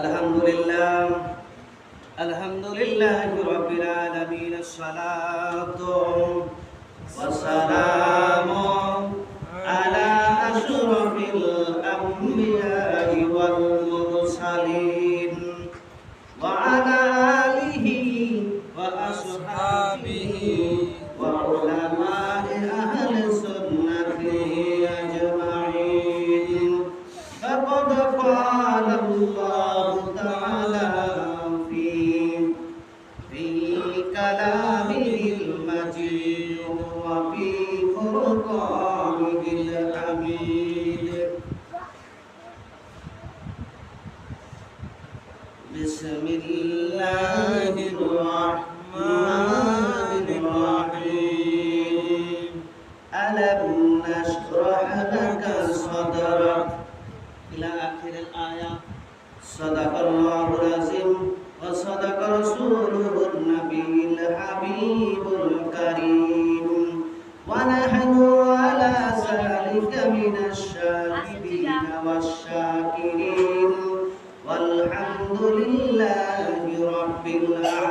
الحمد لله الحمد لله رب العالمين الصلاة والسلام 是美的。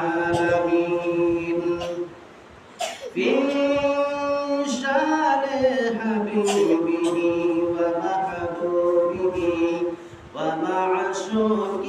العالمين في شان حبيبه ومحبوبه ومعشوقه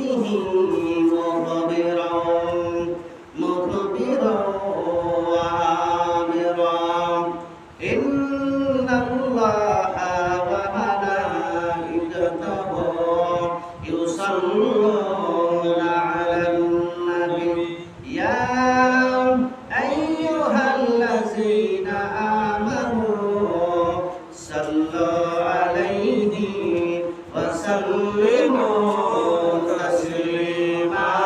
وسلموا تسليما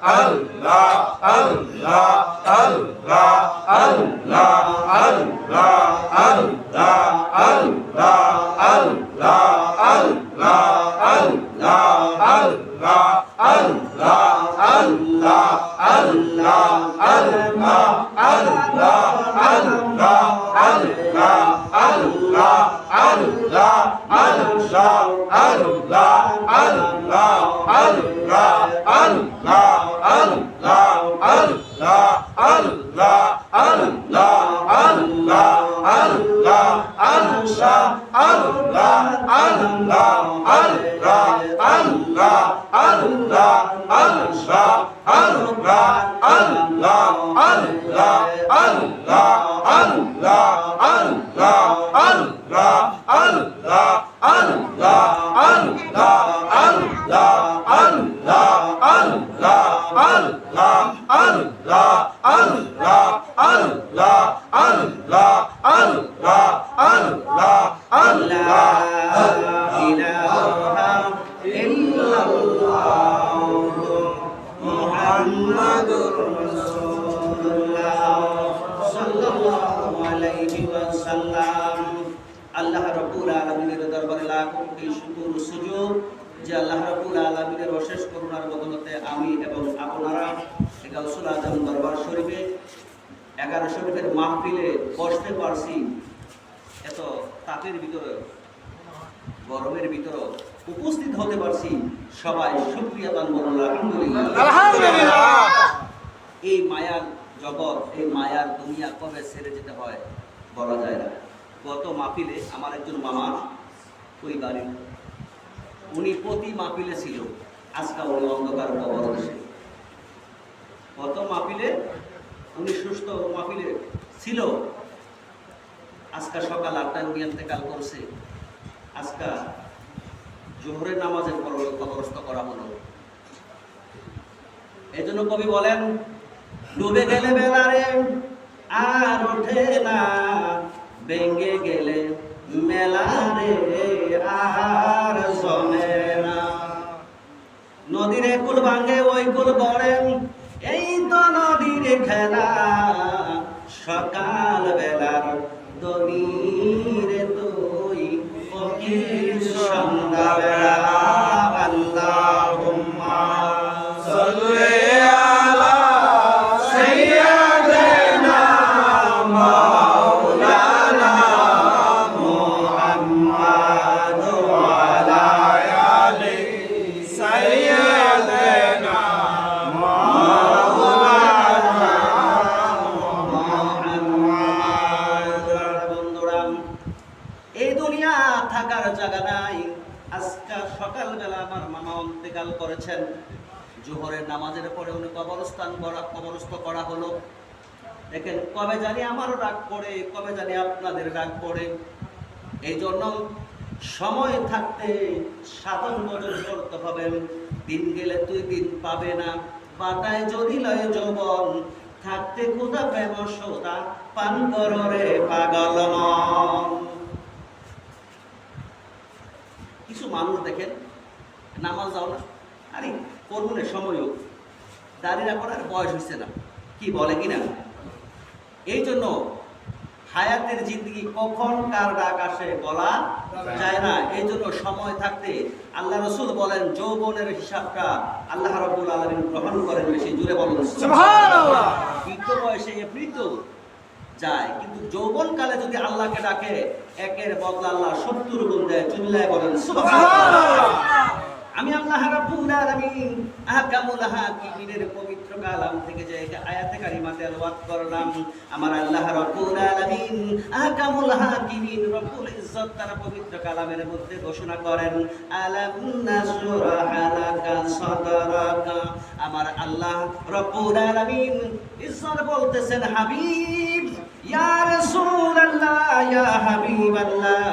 al. মুহাম্মাদুর রাসূলুল্লাহ সাল্লাল্লাহু আলাইহি ওয়াসাল্লাম আল্লাহ রাব্বুল আলামিনের দরবারে লাখ কোটি শুকর সুজুদ যে আল্লাহ রাব্বুল আলামিনের অশেষ করুণার বদলতে আমি এবং আপনারা গাউসুল আজম দরবার শরীফে এগারো শরীফের মাহফিলে বসতে পারছি, এত তাপের ভিতরে গরমের ভিতরে উপস্থিত হতে পারছি। সবাই শুক্রিয়া দান বলুন আলহামদুলিল্লাহ। এই মায়ার জগৎ এই মায়ার দুনিয়া কবে ছেড়ে যেতে হয় বলা যায় না। গত মাহফিলে আমার একজন মামা ওই বাড়ির উনি প্রতি মাহফিলে ছিল। আজকাল উনি অন্ধকার কবর দেশে গত মাহফিলে উনি সুস্থ মাহফিলে ছিল। আজকা সকাল আটটায় উনি কাল করছে। আজকা জোহরের নামাজের পর কবরস্থ করা হলো। এই জন্য কবি বলেন, ডুবে গেলে বেলারে আর ওঠে না ভেঙ্গে গেলে মেলারে আর জমে না। নদীর কুল ভাঙে, ওই কুল গড়েন এই তো নদীর খেলা। জোহরের নামাজের পরে উনি কবরস্থান করা কবরস্থ করা হলো। দেখেন, কবে জানি আমারও রাগ পড়ে, কবে জানি আপনাদের রাগ পড়ে। এই জন্য সময় থাকতে সাধন বজন করতে হবে। দিন গেলে তুই দিন পাবে না। পাতায় যদি লয় যৌবন, থাকতে ক্ষুদা প্রেম সোদা পান কর পাগল কিছু মানুষ দেখেন, নামাজ যাও না? আরে করব সময়ও দাঁড়িয়ে রাখার বয়স হচ্ছে না। কি বলে কিনা? এই জন্য হায়াতের জিন্দগি কখন কার ডাক আসে বলা যায় না। এই জন্য সময় থাকতে আল্লাহ রসুল বলেন যৌবনের হিসাবটা আল্লাহ রব্বুল আলমিন গ্রহণ করেন বেশি জুড়ে বলেন। বৃদ্ধ বয়সে এমনিত যায় কিন্তু যৌবন কালে যদি আল্লাহকে ডাকে একের বদলা আল্লাহ সত্তর গুণ দেয়। চুল্লায় বলেন। আমি আল্লাহ রাব্বুল আলামিন আহকামুল হাকিমিনের পবিত্র কালাম থেকে যে আয়াতে কারিমা তেলাওয়াত করলাম। আমার আল্লাহ রাব্বুল আলামিন আহকামুল হাকিমিন রব্বুল ইজ্জত তার পবিত্র কালামের মধ্যে ঘোষণা করেন, আলাম নাসরাহা লাকা সাদরাকা। আমার আল্লাহ রব্বুল আলামিন ইজ্জত বলতেছেন, হাবিব, ইয়া রাসূলুল্লাহ, ইয়া হাবিবাল্লাহ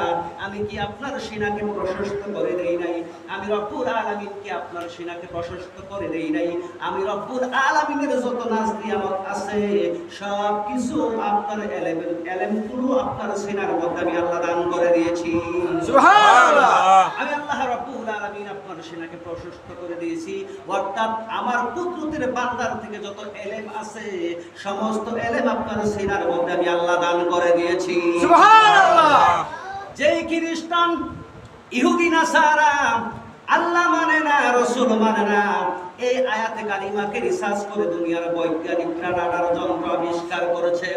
আমি কি আপনার সিনাকে প্রশস্ত করে দেই নাই? আমি রব্বুল আলামিন কি আপনার সিনাকে প্রশস্ত করে দেই নাই। আমি রব্বুল আলামিনের যত নাজ নিয়ামত আছে সব কিছু আপনার এলেমের এলেমগুলো আপনার সিনার মধ্যে আমি আল্লাহ দান করে দিয়েছি। আমি আল্লাহ রাব্বুল আলামিন আপনার সেনাকে প্রশস্ত করে দিয়েছি। অর্থাৎ আমার কুদরতের বান্দার থেকে যত এলেম আছে সমস্ত এলেম আপনার সেনার মধ্যে আমি আল্লাহ দান করে দিয়েছি। সুবহানাল্লাহ। যেই খ্রিস্টান, ইহুদি, নাসারা, আল্লাহ মানে না, রসুল মানে না, এই আয়াতে কালিমাকে রিসার্চ করে দুনিয়ার বৈজ্ঞানিকরা রাডার যন্ত্র আবিষ্কার করেছে।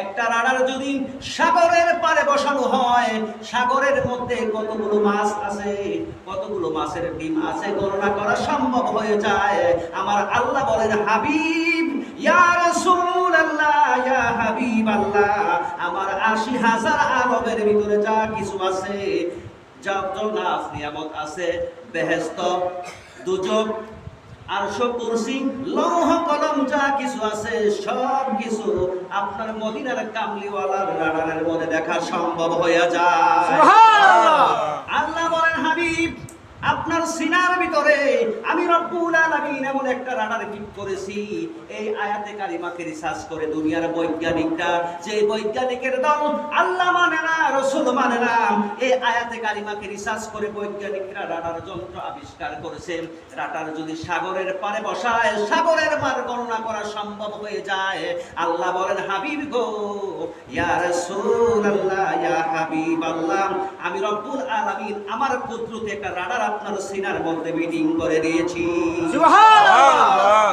একটা রাডার যদি সাগরের পারে বসানো হয়, সাগরের মধ্যে কতগুলো মাছ আছে, কতগুলো মাছের ডিম আছে, গণনা করা সম্ভব হয়ে যায়। আমার আল্লাহ বলেন, হাবিব, ইয়া আমার আশি হাজার আরবের ভিতরে যা কিছু আছে নিয়ামত আছে বেহেস্ত দুজক আপনার মদিনার কামলিওয়ালার রাডারের দেখা সম্ভব হয়ে যায় সুবহানাল্লাহ আল্লাহ বলেন হাবিব আপনার সিনার ভিতরে আমি রব্বুল আলামিন এমন একটা রাডার ফিট করেছি, এই আয়াতে কারিমাকে রিসার্চ করে দুনিয়ার বৈজ্ঞানিকরা, যে বৈজ্ঞানিকের দল আল্লাহ মানে না, রসুল মানে না, এই আয়াতে কারিমাকে রিসার্চ করে বৈজ্ঞানিকরা রাডার যন্ত্র আবিষ্কার করেছে। রাডার যদি সাগরের পারে বসায়, সাগরের মার গণনা করা সম্ভব হয়ে যায়। আল্লাহ বলেন, হাবিব গো, ইয়া রাসূলুল্লাহ, ইয়া হাবিবাল্লাহ। আমি রব্বুল আলামিন আমার কুদরতে একটা রাডার আপনার সিনার মধ্যে মিটিং করে দিয়েছি সুবহানাল্লাহ।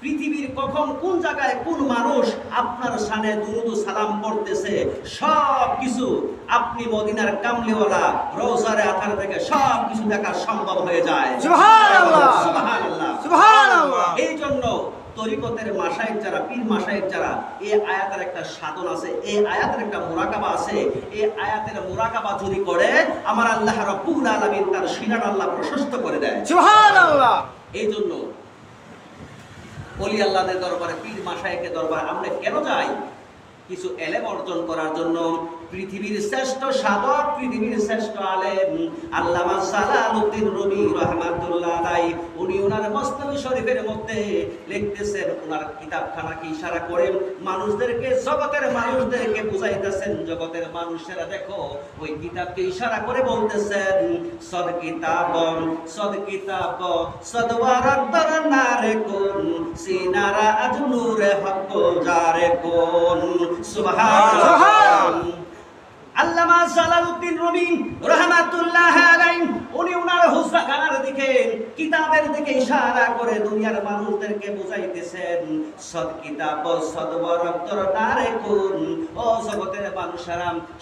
পৃথিবীর কখন কোন জায়গায় কোন মানুষ আপনার সামনে দুরুদ সালাম করতেছে সব কিছু আপনি মদিনার কামলিওয়ালা রোজারে আথার থেকে সব কিছু দেখা সম্ভব হয়ে যায়। সুবহানাল্লাহ। সুবহানাল্লাহ। সুবহানাল্লাহ। এই জন্য তরিকতের মাসায় যারা পীর মাসায় যারা এই আয়াতের একটা সাধন আছে এই আয়াতের একটা মোরাকাবা আছে এই আয়াতের মোরাকাবা যদি করে আমার আল্লাহ রব্বুল আলামিন তার সিনার আল্লাহ প্রশস্ত করে দেয়। সুবহানাল্লাহ! এই জন্য অলি আল্লাহদের দরবারে পীর মাসায়েকের দরবারে আমরা কেন যাই? কিছু এলেম অর্জন করার জন্য পৃথিবীর শ্রেষ্ঠ সাধক, পৃথিবীর শ্রেষ্ঠ আলেম, আল্লামা সালালউদ্দিন রবি রহমাতুল্লাহ আলাই উনি ওনার মস্তবি শরীফের মধ্যে লিখতেছেন ওনার কিতাবখানাকে ইশারা করেন মানুষদেরকে, জগতের মানুষদেরকে বুঝাইতেছেন, জগতের মানুষেরা দেখো, ওই কিতাবকে ইশারা করে বলতেছেন, সদ কিতাব সদ কিতাব সদওয়ারার নারে কোন সিনারা আজ নূরে হক জারে কোন।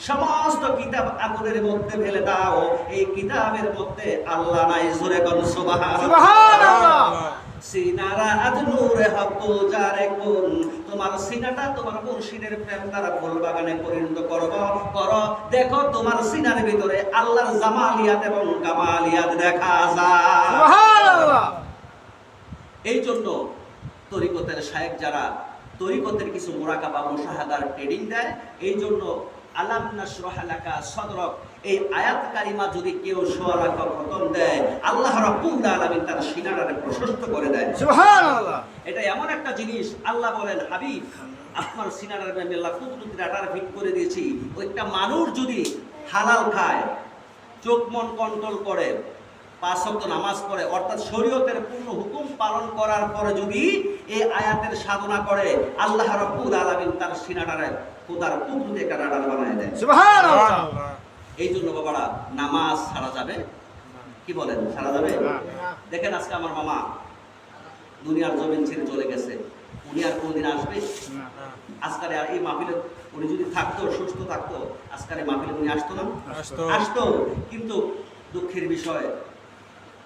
সমস্ত কিতাব আগুনের মধ্যে ফেলে দাও এই কিতাবের মধ্যে আল্লাহ নাই জোরে কোন সুবহানাল্লাহ। সিনারা আজ নূরে হক জারে কোন তোমার সিনাটা তোমার মুর্শিদের প্রেম দ্বারা ফুল বাগানে পরিণত করব করো। দেখো তোমার সিনার ভিতরে আল্লাহর জামালিয়াত এবং কামালিয়াত দেখা যায়। এই জন্য তরিকতের শায়েক যারা তরিকতের কিছু মোরাকাবা মুশাহাদার ট্রেডিং দেয় এই জন্য আলাম নাশরাহ লাকা সদরক এই আয়াত কারিমা যদি কেউ সোয়ালাকা খতম দেয় আল্লাহ রাব্বুল আলামিন তার সিনাটারে প্রশস্ত করে দেয়। সুবহানাল্লাহ। এটা এমন একটা জিনিস আল্লাহ বলেন হাবিব আপনার সিনারের ব্যাপারে আল্লাহ কুদরতি রাটার ফিট করে দিয়েছি। ওইটা মানুষ যদি হালাল খায় চোখ মন কন্ট্রোল করে পাঁচ শব্দ নামাজ পড়ে অর্থাৎ শরীয়তের পূর্ণ হুকুম পালন করার পরে যদি এই আয়াতের সাধনা করে আল্লাহ রাব্বুল আলামিন তার সিনাটারে খোদার কুদরতি একটা বানায় দেয়। সুবহানাল্লাহ। এই জন্য বাবারা নামাজ ছাড়া যাবে? কি বলেন ছাড়া যাবে? দেখেন আজকে আমার মামা দুনিয়ার জমিন ছেড়ে চলে গেছে। উনি আর কোনদিন আসবে? আজকাল আর এই মাহফিলে উনি যদি থাকতো সুস্থ থাকতো আজকাল এই মাহফিলে উনি আসতো না? আসতো। আসতো। কিন্তু দুঃখের বিষয়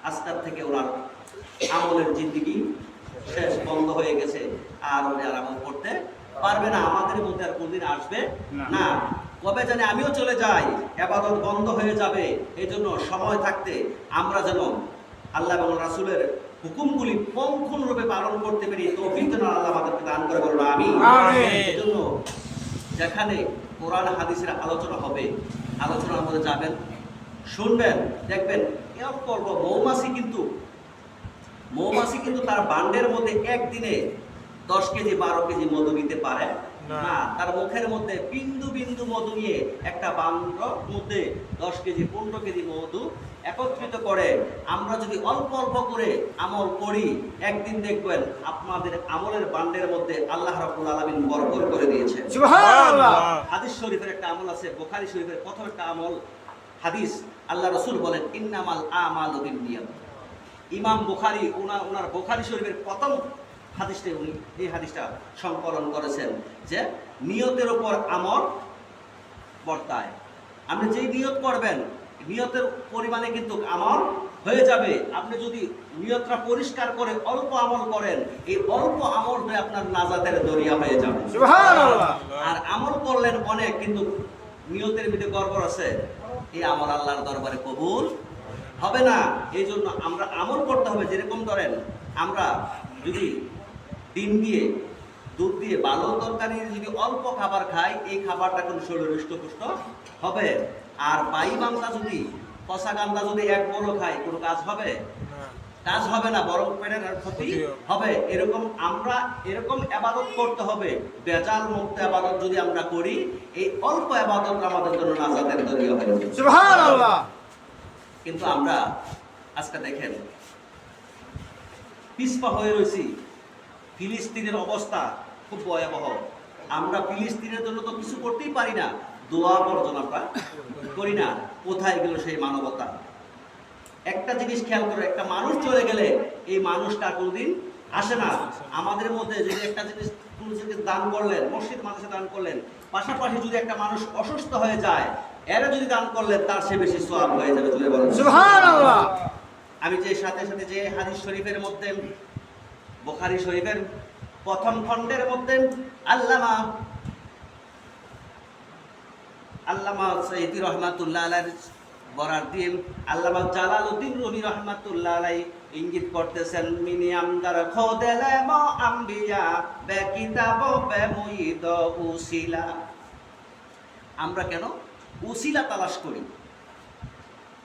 আজকাল থেকে ওনার আমলের জিন্দিগি শেষ বন্ধ হয়ে গেছে। আর উনি আর আমল করতে পারবে না। আমাদের মধ্যে আর কোনদিন আসবে না। কবে জানি আমিও চলে যাই। আবাদত বন্ধ হয়ে যাবে। এই জন্য সময় থাকতে আমরা যেন আল্লাহ এবং রাসূলের হুকুমগুলি পঙ্খন রূপে পালন করতে পারি তৌফিক যেন আল্লাহ আমাদেরকে দান করে বলব আমি এই জন্য যেখানে কোরআন হাদিসের আলোচনা হবে আলোচনার মধ্যে যাবেন শুনবেন দেখবেন এ অল্প অল্প মৌমাছি কিন্তু মৌমাছি কিন্তু তার বান্ডের মধ্যে একদিনে দশ কেজি বারো কেজি মধু নিতে পারে। তার মুখের মধ্যে বিন্দু বিন্দু মধু নিয়ে একটা বান্ডর মধ্যে দশ কেজি পনেরো কেজি মধু একত্রিত করে আমরা যদি অল্প অল্প করে আমল করি একদিন দেখবেন আপনাদের আমলের বান্ডের মধ্যে আল্লাহ রাব্বুল আলামিন বরকত করে দিয়েছে হাদিস শরীফের একটা আমল আছে বোখারি শরীফের প্রথম একটা আমল হাদিস আল্লাহ রসুল বলেন ইন্নামাল আমাল ইমাম বুখারি ওনার ওনার বুখারি শরীফের প্রথম হাদিসটা উনি এই হাদিসটা সংকলন করেছেন যে নিয়তের উপর আমল বর্তায়। আপনি যেই নিয়ত করবেন নিয়তের পরিমাণে কিন্তু আমল হয়ে যাবে। আপনি যদি নিয়তটা পরিষ্কার করে অল্প আমল করেন এই অল্প আমল হয়ে আপনার নাজাতের দরিয়া হয়ে যাবে। আর আমল করলেন অনেক কিন্তু নিয়তের ভিতরে গড়বড় আছে। এই আমল আল্লাহর দরবারে কবুল হবে না। এই জন্য আমরা আমল করতে হবে। যেরকম ধরেন আমরা যদি ডিম দিয়ে দুধ দিয়ে ভালো তরকারি যদি অল্প খাবার খাই এই খাবারটা কিন্তু শরীর হৃষ্টপুষ্ট হবে। আর বাই বাংলা যদি কষা গান্দা যদি এক বড় খাই কোনো কাজ হবে? কাজ হবে না বরং পেটের ক্ষতি হবে। এরকম আমরা এরকম আবাদত করতে হবে। বেজাল মুক্ত আবাদত যদি আমরা করি এই অল্প আবাদত আমাদের জন্য নাজাতের দলীয় হয়ে কিন্তু আমরা আজকে দেখেন পিসপা হয়ে রয়েছি ফিলিস্তিনের অবস্থা খুব ভয়াবহ। আমরা ফিলিস্তিনের জন্য তো কিছু করতেই পারি না। দোয়া পর্যন্ত আমরা করি না। কোথায় গেল সেই মানবতা? একটা জিনিস খেয়াল করে একটা মানুষ চলে গেলে এই মানুষটা কোনোদিন আসে না। আমাদের মধ্যে যদি একটা জিনিস কোনো জিনিস দান করলেন মসজিদ মানুষে দান করলেন পাশাপাশি যদি একটা মানুষ অসুস্থ হয়ে যায় এরা যদি দান করলেন তার সে বেশি সোয়াব হয়ে যাবে তুলে বলেন আমি যে সাথে সাথে যে হাদিস শরীফের মধ্যে বোখারি শরীফের প্রথম খণ্ডের মধ্যে আল্লামা আল্লামা সৈয়দি রহমাতুল্লাহ আলাইহির বরার দিন আল্লামা জালালউদ্দিন রুমি রহমাতুল্লাহ আলাই ইঙ্গিত করতেছেন মিনিয়াম দার খোদেলে ম আম্বিয়া বে কিতাব বে মুইদ উসিলা। আমরা কেন উসিলা তালাশ করি?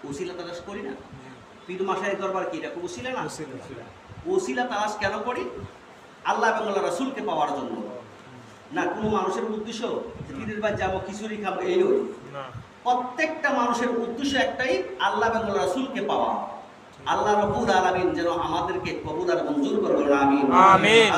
উসিলা তালাশ করি না? পীর মাসাই দরবার কি এটা উসিলা না? ওসিলা তালাশ কেন করি? আল্লাহ এবং আল্লাহ রাসুলকে পাওয়ার জন্য। না কোনো মানুষের উদ্দেশ্য পীরের বাড়ি যাব খিচুড়ি খাব এই নয়। প্রত্যেকটা মানুষের উদ্দেশ্য একটাই আল্লাহ এবং আল্লাহ রাসুলকে পাওয়া। আল্লাহ রব্বুল আলামিন যেন আমাদেরকে কবুল আর মঞ্জুর করবেন আমিন। আমিন।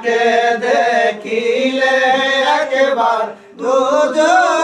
আপনাকে দেখিলে একবার দুজগায়